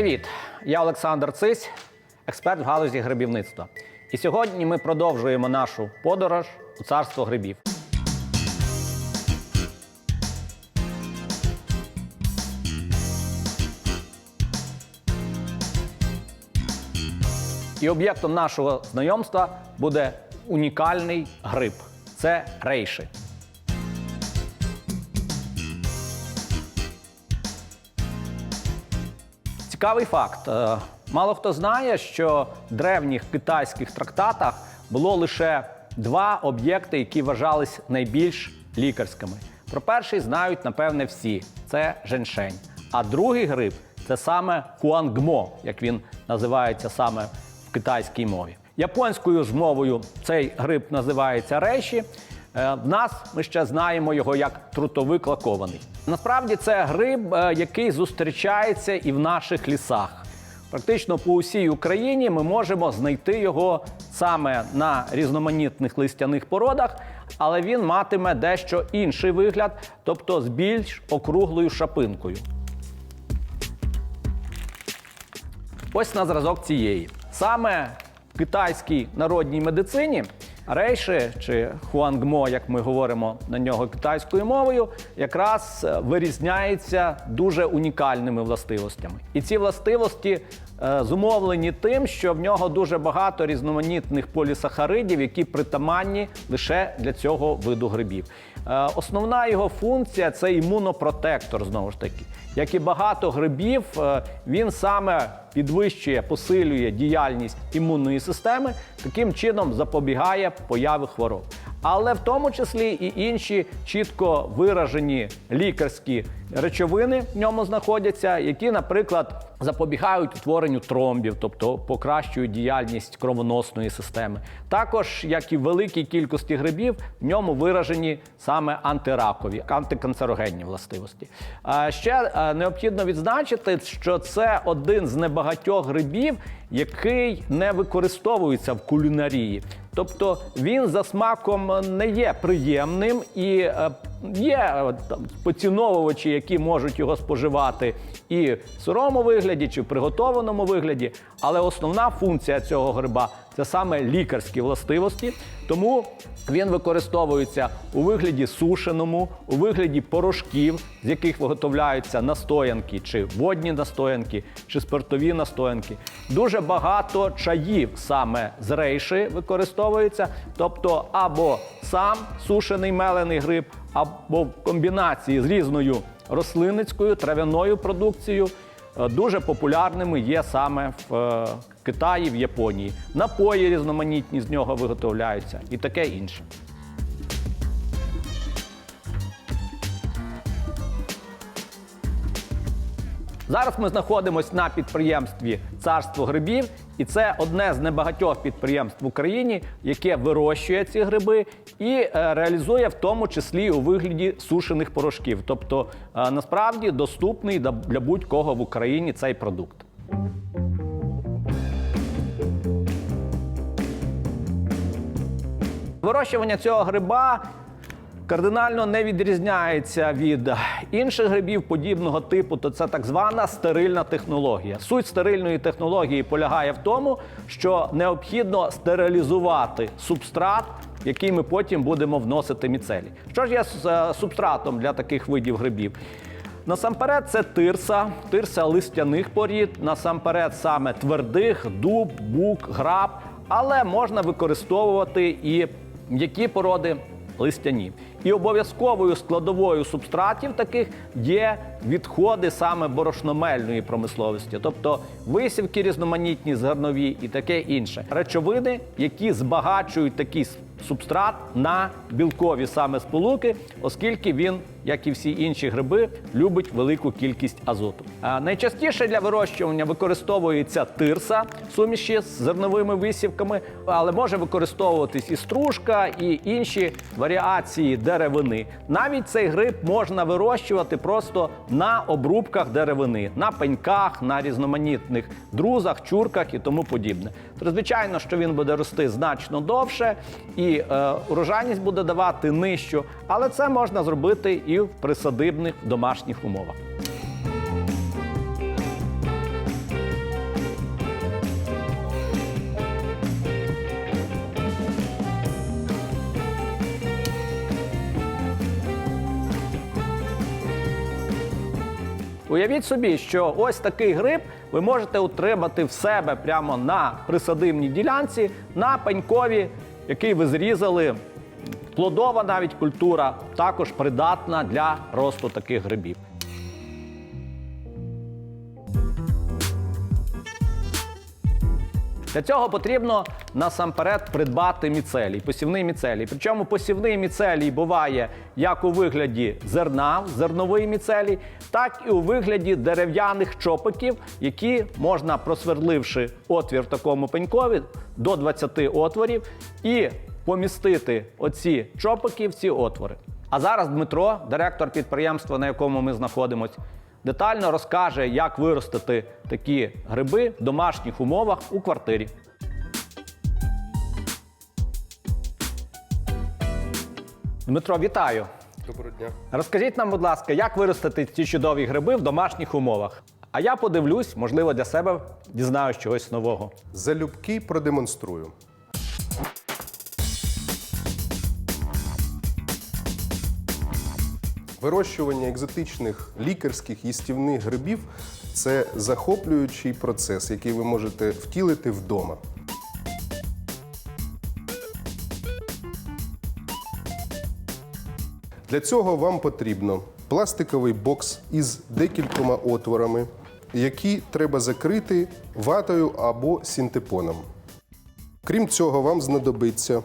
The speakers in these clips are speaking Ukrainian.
Привіт! Я Олександр Цись, експерт в галузі грибівництва. І сьогодні ми продовжуємо нашу подорож у царство грибів. І об'єктом нашого знайомства буде унікальний гриб це рейши. Цікавий факт. Е, Мало хто знає, що в древніх китайських трактатах було лише два об'єкти, які вважались найбільш лікарськими. Про перший знають, напевне, всі це женьшень. А другий гриб це саме хуангмо, як він називається саме в китайській мові. Японською ж мовою цей гриб називається рейші. Е, В нас ми ще знаємо його як трутовик лакований. Насправді це гриб, е, який зустрічається і в наших лісах. Практично по усій Україні ми можемо знайти його саме на різноманітних листяних породах, але він матиме дещо інший вигляд, тобто з більш округлою шапинкою. Ось на зразок цієї. Саме в китайській народній медицині рейши чи хуангмо, як ми говоримо на нього китайською мовою, якраз е, вирізняється дуже унікальними властивостями. І ці властивості е, зумовлені тим, що в нього дуже багато різноманітних полісахаридів, які притаманні лише для цього виду грибів. Е, Основна його функція це імунопротектор, знову ж таки. Як і багато грибів, е, він саме підвищує, посилює діяльність імунної системи, таким чином запобігає появи хвороб. Але в тому числі і інші чітко виражені лікарські речовини в ньому знаходяться, які, наприклад, запобігають утворенню тромбів, тобто покращують діяльність кровоносної системи. Також, як і в великій кількості грибів, в ньому виражені саме антиракові, антиканцерогенні властивості. Ще е, необхідно відзначити, що це один з небагатьох грибів, який не використовується в кулінарії. Тобто він за смаком не є приємним і е, є е, там поціновувачі, які можуть його споживати і в сирому вигляді, чи в приготованому вигляді. Але основна функція цього гриба це саме лікарські властивості. Тому він використовується у вигляді сушеному, у вигляді порошків, з яких виготовляються настоянки, чи водні настоянки, чи спиртові настоянки. Дуже багато чаїв саме з рейши використовується, тобто або сам сушений мелений гриб, або в комбінації з різною рослинницькою трав'яною продукцією. Е, Дуже популярними є саме в е, Китаї, в Японії. Напої різноманітні з нього виготовляються і таке інше. Зараз ми знаходимося на підприємстві Царство грибів, і це одне з небагатьох підприємств в Україні, яке вирощує ці гриби і е, реалізує в тому числі у вигляді сушених порошків. Тобто е, насправді доступний для будь-кого в Україні цей продукт. Вирощування цього гриба кардинально не відрізняється від інших грибів подібного типу, то це так звана стерильна технологія. Суть стерильної технології полягає в тому, що необхідно стерилізувати субстрат, який ми потім будемо вносити міцелій. Що ж є з е, субстратом для таких видів грибів? Насамперед, це тирса, тирса листяних порід, насамперед саме твердих, дуб, бук, граб, але можна використовувати і м'які породи листяні. І обов'язковою складовою субстратів таких є відходи саме борошномельної промисловості, тобто висівки різноманітні, зернові і таке інше. Речовини, які збагачують такий субстрат на білкові саме сполуки, оскільки він, як і всі інші гриби, любить велику кількість азоту. А найчастіше для вирощування використовується тирса суміші з зерновими висівками, але може використовуватись і стружка, і інші варіації деревини. Навіть цей гриб можна вирощувати просто на обрубках деревини, на пеньках, на різноманітних друзах, чурках і тому подібне. Звичайно, що він буде рости значно довше і е, урожайність буде давати нижчу, але це можна зробити і в присадибних домашніх умовах. Уявіть собі, що ось такий гриб ви можете утримати в себе прямо на присадибній ділянці на пенькові, який ви зрізали Плодова навіть культура також придатна для росту таких грибів. Для цього потрібно насамперед придбати міцелій, посівний міцелій. Причому посівний міцелій буває як у вигляді зерна, зерновий міцелій, так і у вигляді дерев'яних чопиків, які можна, просверливши отвір такому пенькові до 20 отворів, і помістити оці чопики в ці отвори. А зараз Дмитро, директор підприємства, на якому ми знаходимося, детально розкаже, як виростити такі гриби в домашніх умовах у квартирі. Дмитро, вітаю! Доброго дня. Розкажіть нам, будь ласка, як виростити ці чудові гриби в домашніх умовах? А я подивлюсь, можливо, для себе дізнаюсь чогось нового. Залюбки продемонструю. Вирощування екзотичних лікарських їстівних грибів це захоплюючий процес, який ви можете втілити вдома. Для цього вам потрібно пластиковий бокс із декількома отворами, які треба закрити ватою або синтепоном. Крім цього, вам знадобиться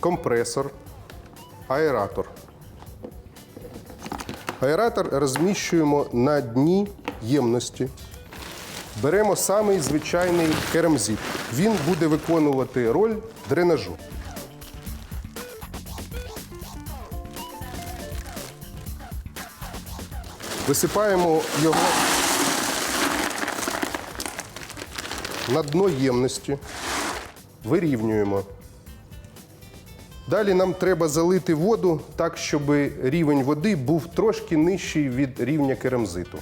компресор, аератор. Аератор розміщуємо на дні ємності. Беремо самий звичайний керамзит. Він буде виконувати роль дренажу. Висипаємо його на дно ємності, вирівнюємо. Далі нам треба залити воду так, щоб рівень води був трошки нижчий від рівня керамзиту.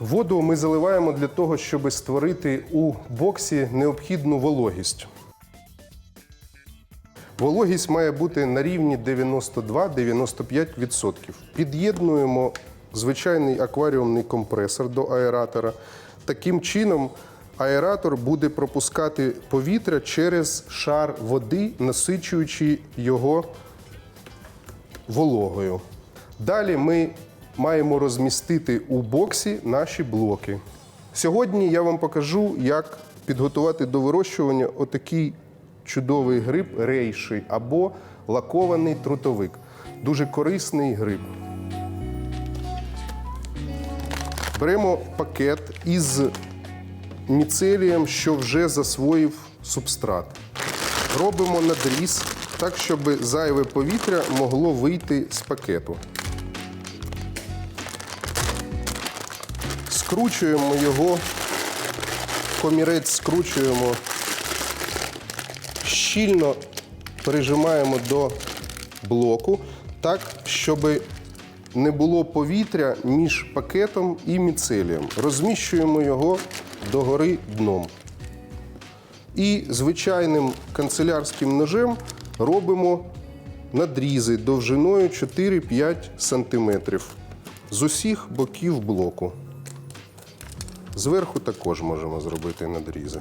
Воду ми заливаємо для того, щоб створити у боксі необхідну вологість. Вологість має бути на рівні 92-95%. Під'єднуємо звичайний акваріумний компресор до аератора. Таким чином, аератор буде пропускати повітря через шар води, насичуючи його вологою. Далі ми маємо розмістити у боксі наші блоки. Сьогодні я вам покажу, як підготувати до вирощування отакий чудовий гриб рейший або лакований трутовик. Дуже корисний гриб. Беремо пакет із міцелієм, що вже засвоїв субстрат. Робимо надріз так, щоб зайве повітря могло вийти з пакету. Скручуємо його, комірець скручуємо, щільно прижимаємо до блоку так, щоб не було повітря між пакетом і міцелієм. Розміщуємо його догори дном. І звичайним канцелярським ножем робимо надрізи довжиною 4-5 см з усіх боків блоку. Зверху також можемо зробити надрізи.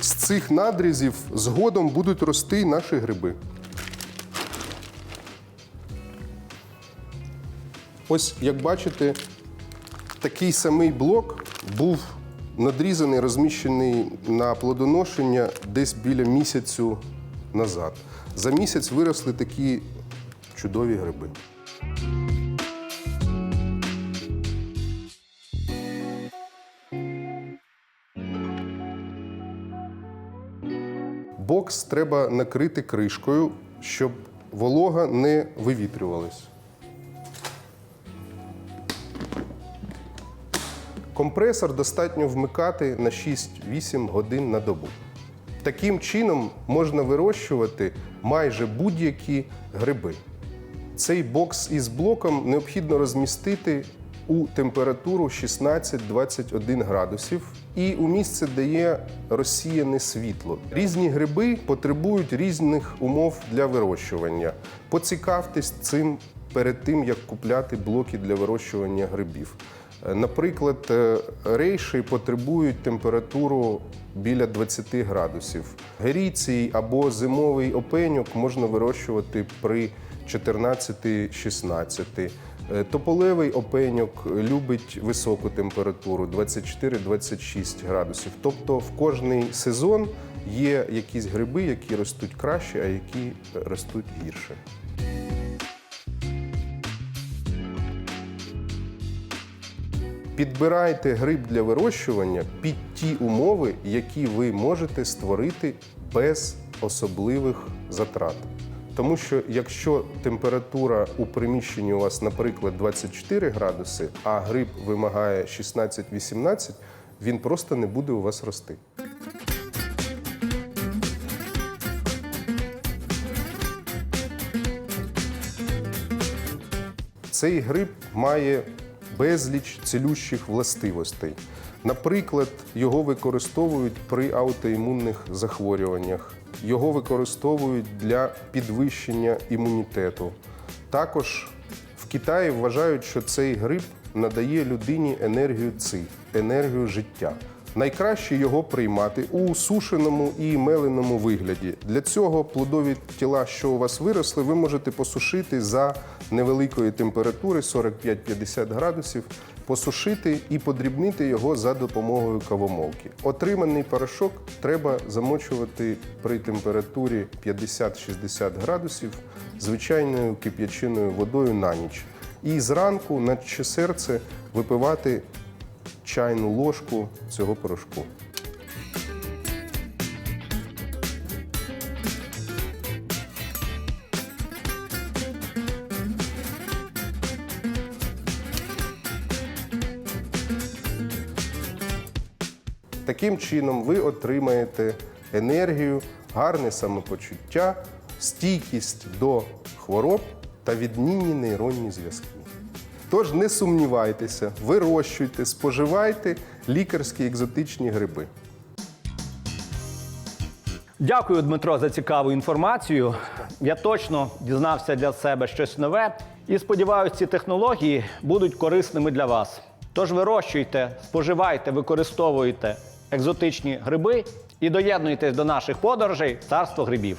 З цих надрізів згодом будуть рости наші гриби. Ось, як бачите, такий самий блок був надрізаний, розміщений на плодоношення десь біля місяцю назад. За місяць виросли такі чудові гриби. Бокс треба накрити кришкою, щоб волога не вивітрювалась. Компресор достатньо вмикати на 6-8 годин на добу. Таким чином можна вирощувати майже будь-які гриби. Цей бокс із блоком необхідно розмістити у температуру 16-21 градусів і у місце, де є розсіяне світло. Різні гриби потребують різних умов для вирощування. Поцікавтесь цим перед тим, як купляти блоки для вирощування грибів. Наприклад, е, рейші потребують температуру біля 20 градусів. Геріцій або зимовий опеньок можна вирощувати при 14-16. Е, Тополевий опеньок любить високу температуру 24-26 градусів. Тобто в кожний сезон є якісь гриби, які ростуть краще, а які ростуть гірше. Підбирайте гриб для вирощування під ті умови, які ви можете створити без особливих затрат. Тому що якщо температура у приміщенні у вас, наприклад, 24 градуси, а гриб вимагає 16-18, він просто не буде у вас рости. Цей гриб має безліч цілющих властивостей. Наприклад, його використовують при аутоімунних захворюваннях, його використовують для підвищення імунітету. Також в Китаї вважають, що цей гриб надає людині енергію ци, енергію життя. Найкраще його приймати у сушеному і меленому вигляді. Для цього плодові тіла, що у вас виросли, ви можете посушити за невеликої температури 45-50 градусів, посушити і подрібнити його за допомогою кавомолки. Отриманий порошок треба замочувати при температурі 50-60 градусів звичайною кип'ячиною водою на ніч. І зранку на серце випивати чайну ложку цього порошку. Таким чином ви отримаєте енергію, гарне самопочуття, стійкість до хвороб та відмінні нейронні зв'язки. Тож не сумнівайтеся, вирощуйте, споживайте лікарські екзотичні гриби. Дякую, Дмитро, за цікаву інформацію. Я точно дізнався для себе щось нове і сподіваюся, ці технології будуть корисними для вас. Тож вирощуйте, споживайте, використовуйте екзотичні гриби і доєднуйтесь до наших подорожей царство грибів.